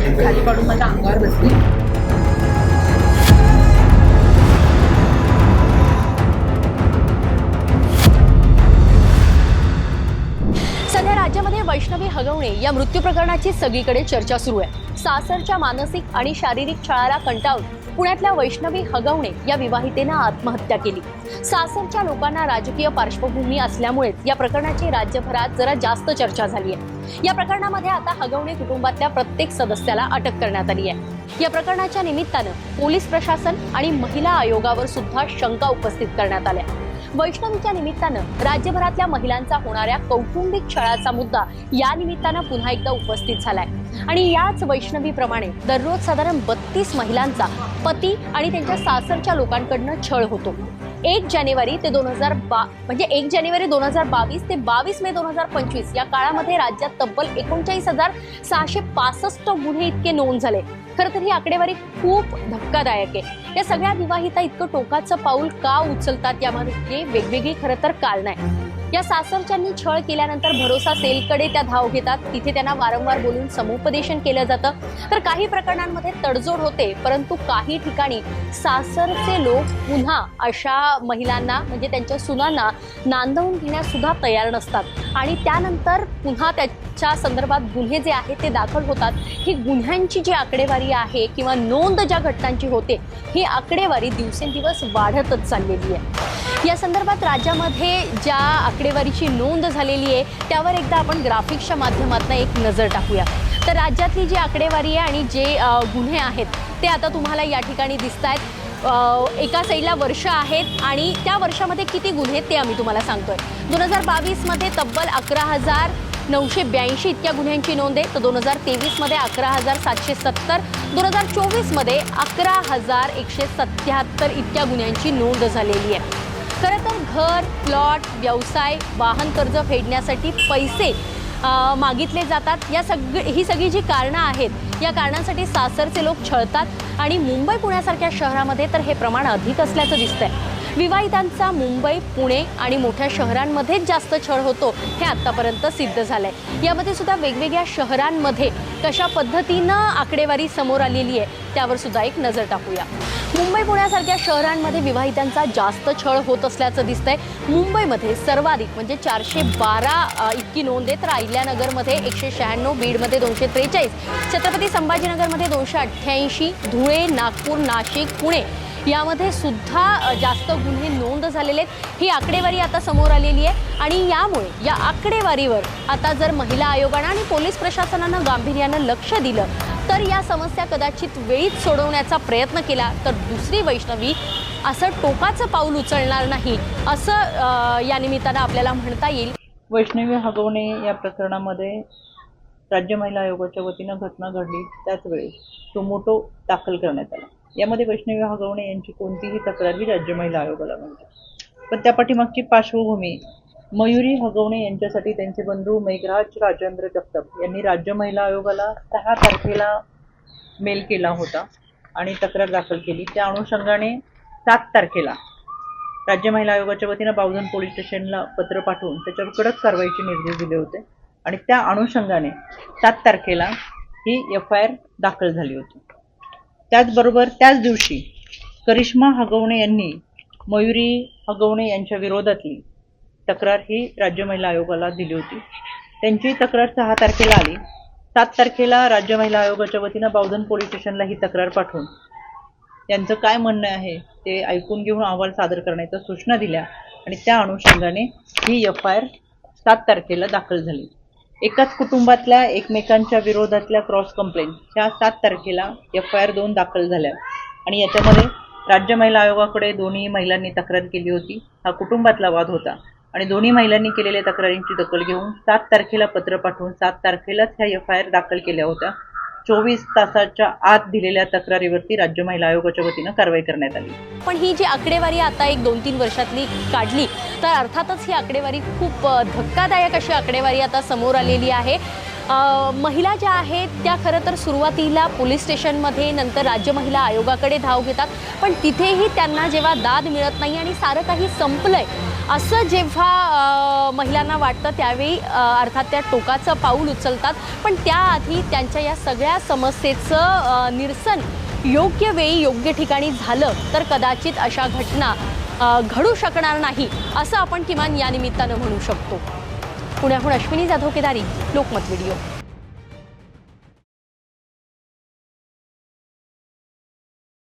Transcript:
खाली पडून माझ्या अंगावर बसली. सध्या राज्यामध्ये वैष्णवी हगवणे या मृत्यू प्रकरणाची सगळीकडे चर्चा सुरू आहे. सासरच्या मानसिक आणि शारीरिक छळाला कंटाळून पुण्यातल्या वैष्णवी हगवणे या विवाहितेनं आत्महत्या केली. सासरच्या लोकांना राजकीय पार्श्वभूमी असल्यामुळेच या प्रकरणाची राज्यभरात जरा जास्त चर्चा झाली आहे या प्रकरणामध्ये आता हगवणे कुटुंबातल्या प्रत्येक सदस्याला अटक करण्यात आली आहे. या प्रकरणाच्या निमित्तानं पोलीस प्रशासन आणि महिला आयोगावर सुद्धा शंका उपस्थित करण्यात आल्या. वैष्णवीच्या निमित्तानं राज्यभरातल्या महिलांचा होणाऱ्या कौटुंबिक छळाचा मुद्दा या निमित्तानं पुन्हा एकदा उपस्थित झालाय. आणि याच वैष्णवीप्रमाणे दररोज साधारण बत्तीस महिलांचा पती आणि त्यांच्या सासरच्या लोकांकडनं छळ होतो. एक जानेवारी ते दोन हजार बा म्हणजे एक जानेवारी दोन हजार बावीस ते बावीस मे दोन हजार पंचवीस या काळामध्ये राज्यात तब्बल एकोणचाळीस हजार सहाशे पासष्ट गुन्हे इतके नोंद झाले. खरं तर ही आकडेवारी खूप धक्कादायक आहे. या सगळ्या विवाहिता इतकं टोकाचं पाऊल का उचलतात यामागे वेगवेगळी खरं तर कारण आहे या सासरच्यांनी छळ केल्यानंतर भरोसा सेलकडे त्या धाव घेतात. तिथे त्यांना वारंवार बोलून समुपदेशन केलं जातं. तर काही प्रकरणांमध्ये तडजोड होते परंतु काही ठिकाणी सासरचे लोक पुन्हा अशा महिलांना म्हणजे त्यांच्या सुनांना नांदवून घेण्यास सुद्धा तयार नसतात. आणि त्यानंतर पुन्हा त्याच्या संदर्भात गुन्हे जे आहेत ते दाखल होतात. ही गुन्ह्यांची जी आकडेवारी आहे किंवा नोंद ज्या घटनांची होते ही आकडेवारी दिवसेंदिवस वाढतच चाललेली आहे. या संदर्भात राज्यामध्ये ज्या आकडेवारीची नोंद झालेली आहे त्यावर एकदा आपण ग्राफिक्सच्या माध्यमातून एक नजर टाकूया. तर राज्यातली जी आकडेवारी आहे आणि जे गुन्हे आहेत ते आता तुम्हाला या ठिकाणी दिसत आहेत एका साईडला वर्ष आहेत आणि त्या वर्षामध्ये किती गुन्हे आहेत ते आम्ही तुम्हाला सांगतोय. दोन हजार बावीसमध्ये तब्बल अकरा हजार नऊशे ब्याऐंशी इतक्या गुन्ह्यांची नोंद आहे. तर दोन हजार तेवीसमध्ये अकरा हजार सातशे सत्तर. दोन हजार चोवीसमध्ये अकरा हजार एकशे सत्याहत्तर इतक्या गुन्ह्यांची नोंद झालेली आहे. खरं तर घर प्लॉट व्यवसाय वाहन कर्ज फेडण्यासाठी पैसे मागितले जातात. या सग ही सगळी जी कारणं आहेत या कारणांसाठी सासरचे लोक छळतात. आणि मुंबई पुण्यासारख्या शहरामध्ये तर हे प्रमाण अधिक असल्याचं दिसतंय. विवाहितांचा मुंबई पुणे आणि मोठ्या शहरांमध्येच जास्त छळ होतो हे आत्तापर्यंत सिद्ध झालंय. यामध्ये सुद्धा वेगवेगळ्या शहरांमध्ये कशा पद्धतीनं आकडेवारी समोर आलेली आहे त्यावर सुद्धा एक नजर टाकूया. मुंबई पुण्यासारख्या शहरांमध्ये विवाहितांचा जास्त छळ होत असल्याचं दिसतंय. मुंबईमध्ये सर्वाधिक म्हणजे चारशे बारा इतकी नोंद आहे तर अहिल्यानगरमध्ये एकशे शहाण्णव बीडमध्ये दोनशे त्रेचाळीस छत्रपती संभाजीनगरमध्ये दोनशे अठ्ठ्याऐंशी धुळे नागपूर नाशिक पुणे. यामध्ये सुद्धा जास्त गुन्हे नोंद झालेले आहेत. ही आकडेवारी आता समोर आलेली आहे. आणि यामुळे या आकडेवारीवर आता जर महिला आयोगानं आणि पोलीस प्रशासनानं गांभीर्यानं लक्ष दिलं तर या समस्या कदाचित वेळीच सोडवण्याचा प्रयत्न केला तर दुसरी वैष्णवी असं टोकाचं पाऊल उचलणार नाही असं या निमित्तानं आपल्याला म्हणता येईल. वैष्णवी हगवणे या प्रकरणामध्ये राज्य महिला आयोगाच्या वतीनं घटना घडली त्याच वेळेस टोमोटो दाखल करण्यात आला. यामध्ये वैष्णवी हगवणे यांची कोणतीही तक्रार ही राज्य महिला आयोगाला नव्हती. पण त्या पाठीमागची पार्श्वभूमी मयुरी हगवणे यांच्यासाठी त्यांचे बंधू मेघराज राजेंद्र जगताप यांनी राज्य महिला आयोगाला सहा तारखेला मेल केला होता आणि तक्रार दाखल केली. त्या अनुषंगाने सात तारखेला राज्य महिला आयोगाच्या वतीनं बावधन पोलीस स्टेशनला पत्र पाठवून त्याच्यावर कडक कारवाईचे निर्देश दिले होते आणि त्या अनुषंगाने सात तारखेला ही एफ आय आर दाखल झाली होती. त्याचबरोबर त्याच दिवशी करिश्मा हगवणे यांनी मयुरी हगवणे यांच्या विरोधातली तक्रार ही राज्य महिला आयोगाला दिली होती. त्यांची तक्रार सहा तारखेला आली. सात तारखेला राज्य महिला आयोगाच्या वतीनं बावधन पोलीस स्टेशनला ही तक्रार पाठवून त्यांचं काय म्हणणं आहे ते ऐकून घेऊन अहवाल सादर करण्याच्या सूचना दिल्या आणि त्या अनुषंगाने ही एफ आय आर सात तारखेला दाखल झाली. एकाच कुटुंबातल्या एकमेकांच्या विरोधातल्या क्रॉस कंप्लेंट ह्या सात तारखेला एफ आय आर दोन दाखल झाल्या. आणि याच्यामध्ये राज्य महिला आयोगाकडे दोन्ही महिलांनी तक्रार केली होती. हा कुटुंबातला वाद होता. आणि दोन्ही महिलांनी केलेल्या तक्रारींची दखल घेऊन सात तारखेला पत्र पाठवून सात तारखेलाच ह्या एफ आय आर दाखल केल्या होत्या. चोवीस तासाच्या आत दिलेल्या तक्रारीवरती राज्य महिला आयोगाच्या वतीनं कारवाई करण्यात आली. पण ही जी आकडेवारी आता एक दोन तीन वर्षातली काढली तर अर्थातच ही आकडेवारी खूप धक्कादायक अशी आकडेवारी आता समोर आलेली आहे. महिला ज्या आहेत त्या खरं तर सुरुवातीला पोलीस स्टेशनमध्ये नंतर राज्य महिला आयोगाकडे धाव घेतात. पण तिथेही त्यांना जेव्हा दाद मिळत नाही आणि सारं काही संपलं आहे असं जेव्हा महिलांना वाटतं त्यावेळी अर्थात त्या टोकाचं पाऊल उचलतात. पण त्याआधी त्यांच्या या सगळ्या समस्येचं निरसन योग्य वेळी योग्य ठिकाणी झालं तर कदाचित अशा घटना घडू शकणार नाही असं आपण किमान या निमित्तानं म्हणू शकतो. पुण्याहून अश्विनी जाधव केदारी लोकमत व्हिडिओ.